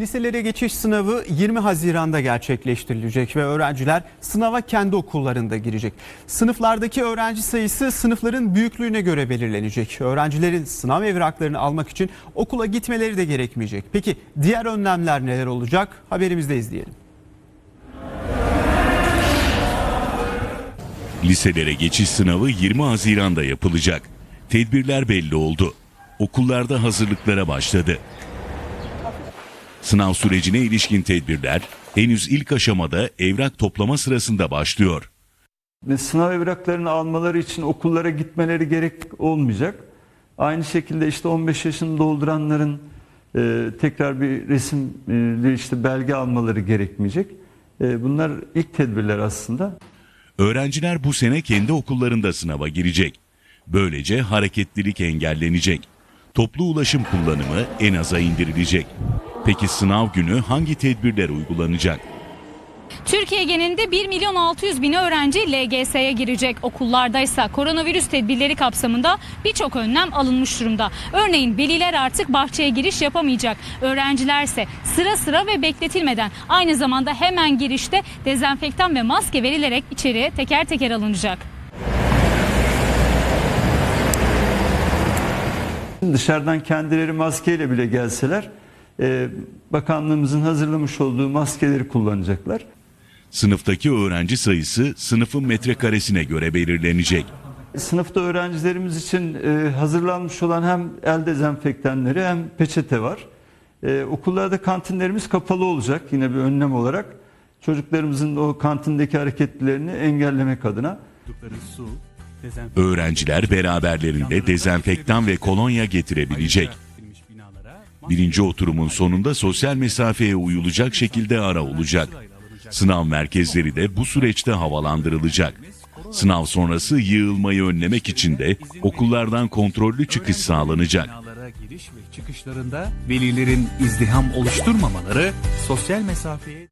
Liselere geçiş sınavı 20 Haziran'da gerçekleştirilecek ve öğrenciler sınava kendi okullarında girecek. Sınıflardaki öğrenci sayısı sınıfların büyüklüğüne göre belirlenecek. Öğrencilerin sınav evraklarını almak için okula gitmeleri de gerekmeyecek. Peki diğer önlemler neler olacak? Haberimizde izleyelim. Liselere geçiş sınavı 20 Haziran'da yapılacak. Tedbirler belli oldu. Okullarda hazırlıklara başladı. Sınav sürecine ilişkin tedbirler henüz ilk aşamada evrak toplama sırasında başlıyor. Sınav evraklarını almaları için okullara gitmeleri gerek olmayacak. Aynı şekilde işte 15 yaşını dolduranların e, tekrar bir resimli işte belge almaları gerekmeyecek. E, bunlar ilk tedbirler aslında. Öğrenciler bu sene kendi okullarında sınava girecek. Böylece hareketlilik engellenecek. Toplu ulaşım kullanımı en aza indirilecek. Peki sınav günü hangi tedbirler uygulanacak? Türkiye genelinde 1 milyon 600 bin öğrenci LGS'ye girecek. Okullardaysa koronavirüs tedbirleri kapsamında birçok önlem alınmış durumda. Örneğin veliler artık bahçeye giriş yapamayacak. Öğrencilerse sıra sıra ve bekletilmeden aynı zamanda hemen girişte dezenfektan ve maske verilerek içeriye teker teker alınacak. Dışarıdan kendileri maskeyle bile gelseler e, bakanlığımızın hazırlamış olduğu maskeleri kullanacaklar. Sınıftaki öğrenci sayısı sınıfın metrekaresine göre belirlenecek. Sınıfta öğrencilerimiz için e, hazırlanmış olan hem el dezenfektanları hem peçete var. E, okullarda kantinlerimiz kapalı olacak yine bir önlem olarak. Çocuklarımızın o kantindeki hareketlerini engellemek adına. Öğrenciler beraberlerinde dezenfektan ve kolonya getirebilecek. Birinci oturumun sonunda sosyal mesafeye uyulacak şekilde ara olacak. Sınav merkezleri de bu süreçte havalandırılacak. Sınav sonrası yığılmayı önlemek için de okullardan kontrollü çıkış sağlanacak. Giriş ve çıkışlarında velilerin izdiham oluşturmamaları, sosyal mesafeye